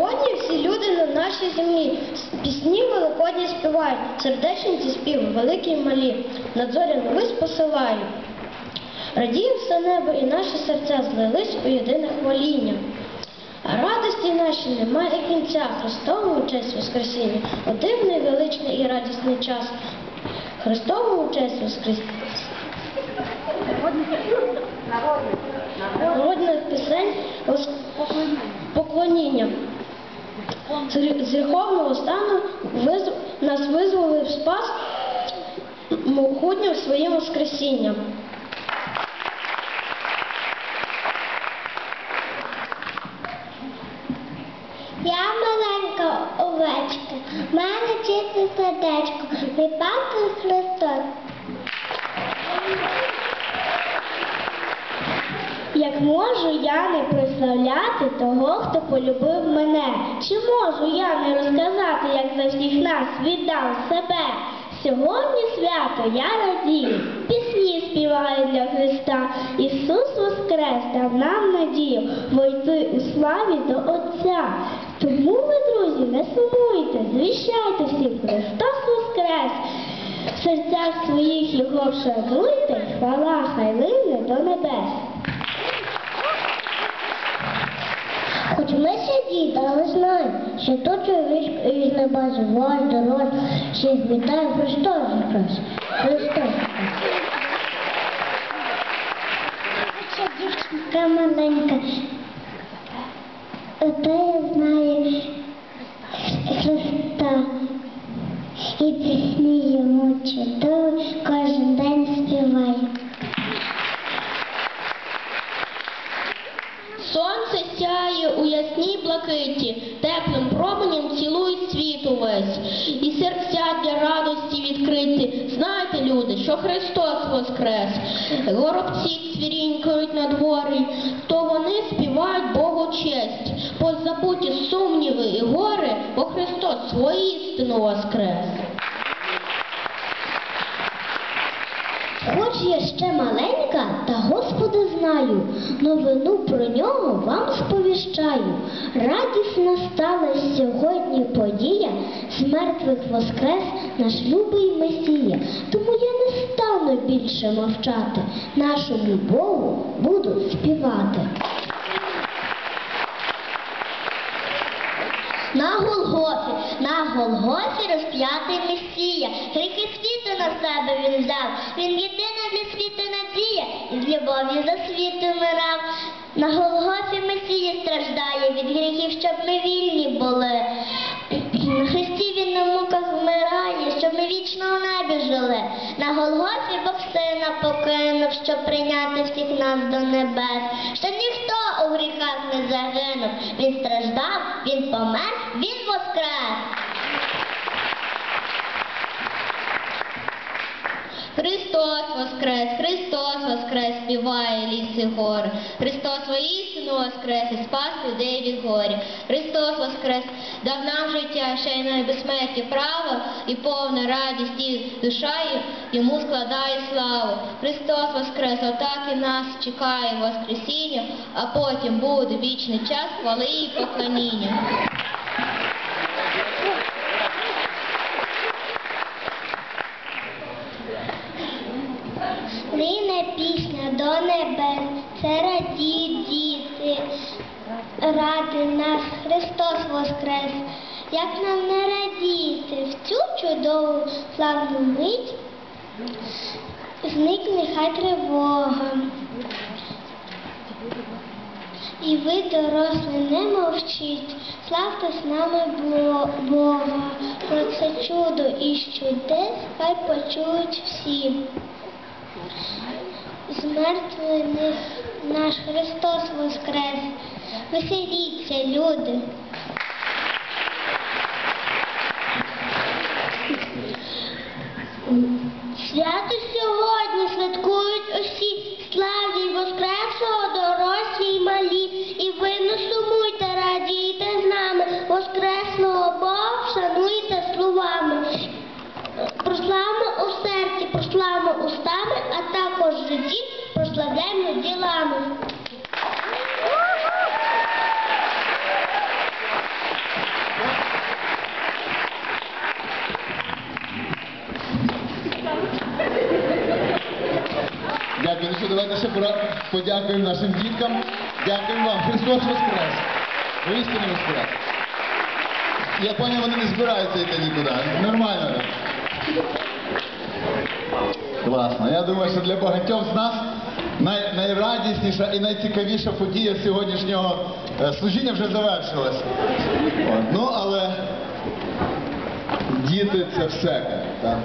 Сьогодні всі люди на нашій землі пісні великодні співають, сердечні ці співи, великі й малі, над зоряну вись посилають. Радіє все небо і наші серця злились у єдине хваління. А радості наші немає кінця, Христовому честь Воскресіння, у дивний, величний і радісний час. Христовому честь Воскресіння. Народних пісень поклоніння. З грі- гріховного стану нас визволив спас могутнім своїм воскресінням. Я маленька овечка, в мене чисте сердечко, мій пастор Христос. Можу я не прославляти того, хто полюбив мене? Чи можу я не розказати, як за всіх нас віддав себе? Сьогодні свято я радію, пісні співаю для Христа. Ісус Воскрес дав нам надію войти у славі до Отця. Тому ви, друзі, не сумуйте, звіщайте всім Христос Воскрес. В серцях своїх його вшануйте, хвала хай лине до небес. Але знаємо, що то чоловік із неба живой, дорож, всіх вітає Христос якраз. Христос. Ще дівчинка маленька, та я знаю у ясній блакиті, теплим променем цілує світ увесь, і серця для радості відкриті. Знайте, люди, що Христос воскрес. Горобці цвірінькають на дворі, то вони співають Богу честь. Позабуті сумніви і гори, бо Христос воістину воскрес. Хоч я ще маленька, та Господа знаю, новину про нього вам сповіщаю. Радісна стала сьогодні подія, з мертвих воскрес наш любий Месія. Тому я не стану більше мовчати, нашому Богу буду співати. На Голгофі, на Голгофі розп'ятий Месія, гріхи світу на себе він взяв, він єдина для світу надія, і з любов'ю за світ умирав. На Голгофі Месія страждає від гріхів, щоб ми вільні були. На Христі він на муках вмирає, щоб ми вічно у небі жили. На Голгофі Бог сина покинув, щоб прийняти всіх нас до небес. Ще ніхто у гріхах не загинув. Він страждав, він помер, він воскрес. Христос воскрес, Христос воскрес, співає ліс і гори. Христос воістину воскрес і спас людей від горі. Христос воскрес, дав нам життя, ще й на безсмерті право, і повна радість і душа йому складає славу. Христос воскрес, отак і нас чекає Воскресіння, а потім буде вічний час хвали і поклоніння. Нине пісня до небес, це радіють діти. Ради нас Христос воскрес. Як нам не радіти в цю чудову славну мить, зникне хай тривога. І ви, дорослі, не мовчіть, славте з нами Бога. Про це чудо і чудес хай почують всі. З мертвих наш Христос воскрес. Веселіться, люди. Свято сьогодні Що, давайте ще подякуємо нашим діткам. Дякуємо вам. Христос Воскрес! Воістину Воскрес! Я поняв, вони не збираються йти нікуди. Нормально. Класно. Я думаю, що для багатьох з нас най, найрадісніша і найцікавіша подія сьогоднішнього е, служіння вже завершилась. Ну, але діти це все. Так?